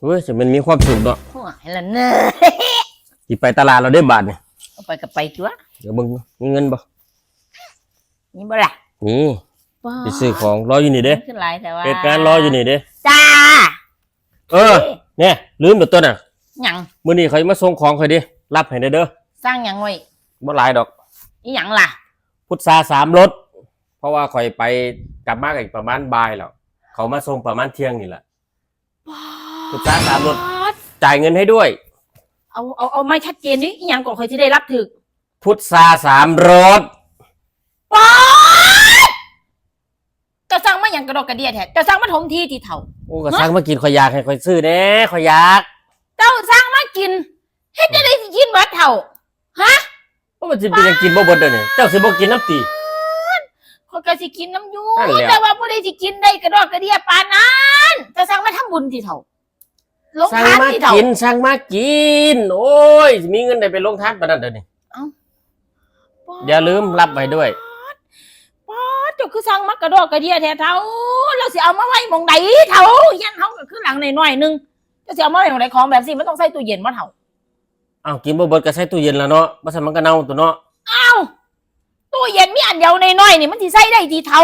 เฮ้ยจะมันมีความสุขเนาะหัวให้ละเนอะสิไปตลาดเราได้บาทเนี่ยเอาไปกับไปตัวเดี๋ยวเบิ่งมีเงินบ่นี่บ่ล่ะนี่ไปซื้อของรออยู่นี่เด้ขึ้นหลายแต่ว่าเหตุการณ์รออยู่นี่เด้จ้า เออ เนี่ยลืมเดี๋ยวตัวน่ะหยังมื้อนี้เขาจะมาส่งของเขาดิรับให้ได้เด้อสร้างหยังไว้บ่หลายดอกอีหยังล่ะ พุทธาสามรถ เพราะว่าข่อยไปกลับมาอีกประมาณบ่ายแล้ว เขามาส่งประมาณเที่ยงนี่แหละ พุทธาสามรถจ่ายเงินให้ด้วย เอาเอาเอาไม่ชัดเจนดิอีหยังก็เคยที่ได้รับถึกพุทธาสามรถป๊าดเจะสร้างมาหยังกระดอกกระเดียแท้เจะสร้างมาถมที่ที่เถ่า โอ้ก็สั่งมากินข่อยอยากให้ข่อยซื้อแน่ข่อยอยากเจ้าสร้างมากินเฮ็ดได้ได้สิกินเบิดเถ่าฮะว่ามันสิเป็นหยังกินบ่เบิดเด้อนี่เจ้าสิบ่กินน้ำตี คนก็สิกินน้ำอยูนั่นแหละ แต่ว่าผู้ใดสิกินได้กระดอกกระเดียปานนั้นเจะสร้างมาทำบุญที่เถ่า ลงสั่งทานมาที่เถ่ากินสั่งมากิน โอ้ยสิมีเงินได้ไปลงทานปานนั้นเด้อนี่อย่าลืมรับไว้ด้วย ป๊าดเจ้าคือสั่งมากระดอกกระเดียแท้เท่าเราสิเอามาไว้หมองใดเท่ายันเฮาก็คือหลังหน่อยๆหนึงเจะสิเอามาไว้หมองใดของแบบสิมันต้องใส่ตู้เย็นมาเท่าอ้าวกินบ่เบิดก็ใส่ตู้เย็นแล้วเนาะบ่ซั่นมันก็เน่าตัวเนาะอ้าวตู้เย็นมีอันเดียวน้อยๆนี่มันสิใส่ได้ทีเท่า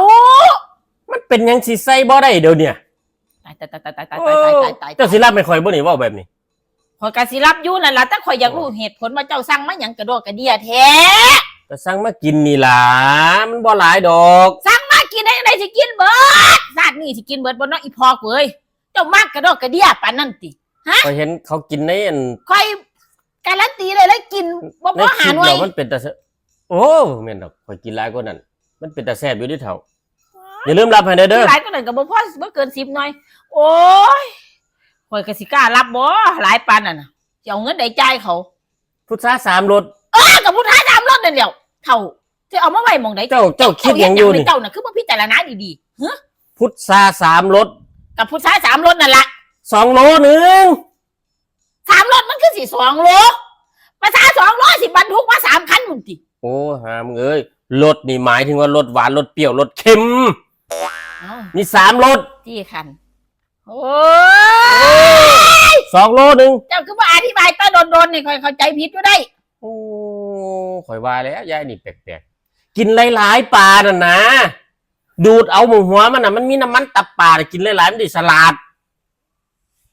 มันเป็นหยังสิใส่บ่ได้เดี๋ยวเนี่ย ตายตายตายตายตายตายตายตายตายเจ้าสิรับไม่ค่อยบ่นี่ว้าแบบนี้ข่อยก็สิรับอยู่นั่นล่ะแต่ข่อยอยากรู้เหตุผลว่าเจ้าสั่งมาหยังกระดอกระเดียแท้ก็สั่งมากินนี่ล่ะมันบ่หลายดอกสั่งมากินได้จังไดสิกินเบิดซาดนี่สิกินเบิดบ่เนาะอีพอกเอ้ยเจ้ามากกระดอกระเดียปานนั้นติก็เห็นเขากินในอันข่อยการันตีเลยแล้วกินบ่ในพอคหาลิปหน่วยมันเป็นแต่โอ้แม่นดอกข่อยกินหลายกว่านั้นมันเป็นแต่แซ่บอยู่ดิเฒ่า อย่าลืมรับให้ได้เด้อหลายก็นั่นก็บ่พอบ่เกิน10หน่อย โอ้ยข่อยก็สิกล้ารับบ่หลายปานนั่นน่ะสิเอาเงินใดจ่ายเขาพุทธาสามรถอ้ากับผู้ท้าตามรถนั่นเดียวเท่าสิเอามาไว้หม่องใดเจ้าเจ้าคิดหยังอยู่นี่เจ้าน่ะคือบ่พิจารณาดีๆฮะพุทธาสามรถกับผู้ท้าสามรถนั่นล่ะสองโลหนึงสามรถมันคือสิ2โลภาษา2โลสิบรรทุกมาสามคันมึงติโอ้หามึงเอ้ยรสนี่หมายถึงว่ารสหวานรสเปรี้ยวรสเค็ม เอ้ามีสามรสที่คัน โอ้ยสองโลหนึงเจ้าคือบ่อธิบายตาโดนๆนี่ค่อยเข้าใจผิดอยู่ได้ โอ้ข่อยว่าแล้วยายนี่แปลกๆกินหลายๆปลาน่ะนะ ดูดเอาหมูหัวมันน่ะมันมีน้ำมันตับปลาน่ะกินหลายๆมันได้สลัด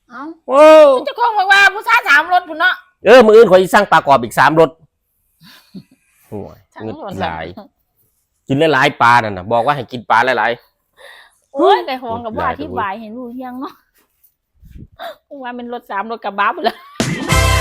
เอ้าโอ้เจ้าของบอกว่าผู้ท้าสามรถพุ่นเนาะเออมืออื่นข่อยสิสั่งปลากรอบอีกสามรสโอ้ยสามเงึดรถหลาย กินหลายๆปลาน่ะนะบอกว่าให้กินปลาหลายโอ้ยแต่ของกับว่าหลายอธิบายให้รู้ยังเนาะว่าเป็นรถสามรถกระบะหมดเลยๆ